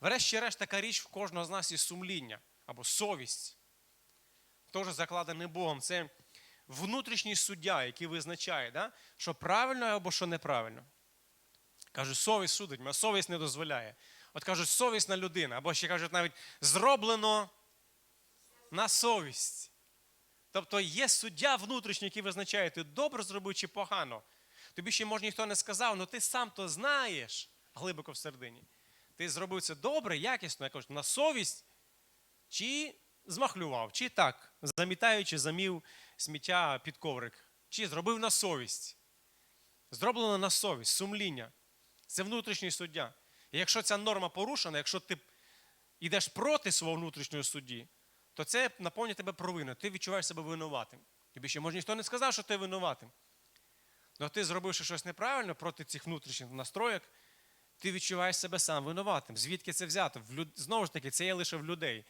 Врешті-решт, така річ в кожного з нас є сумління або совість. Теж закладений Богом. Це внутрішній суддя, який визначає, да? що правильно або що неправильно. Кажуть, совість судить, а совість не дозволяє. От кажуть, совісна людина, або ще кажуть навіть зроблено на совість. Тобто є суддя внутрішній, який визначає, ти добре зробив чи погано. Тобі ще може ніхто не сказав, але ти сам то знаєш глибоко всередині. Ти зробив це добре, якісно, я кажу, на совість, чи змахлював, чи так, замітаючи, замів сміття під коврик, чи зробив на совість. Зроблено на совість, сумління. Це внутрішній суддя. І якщо ця норма порушена, якщо ти йдеш проти свого внутрішнього судді, то це наповнює тебе провиною. Ти відчуваєш себе винуватим. Тобі ще може ніхто не сказав, що ти винуватим. Але ти, зробивши щось неправильно проти цих внутрішніх настроєк, ти відчуваєш себе сам винуватим. Звідки це взято? Знову ж таки, це є лише в людей.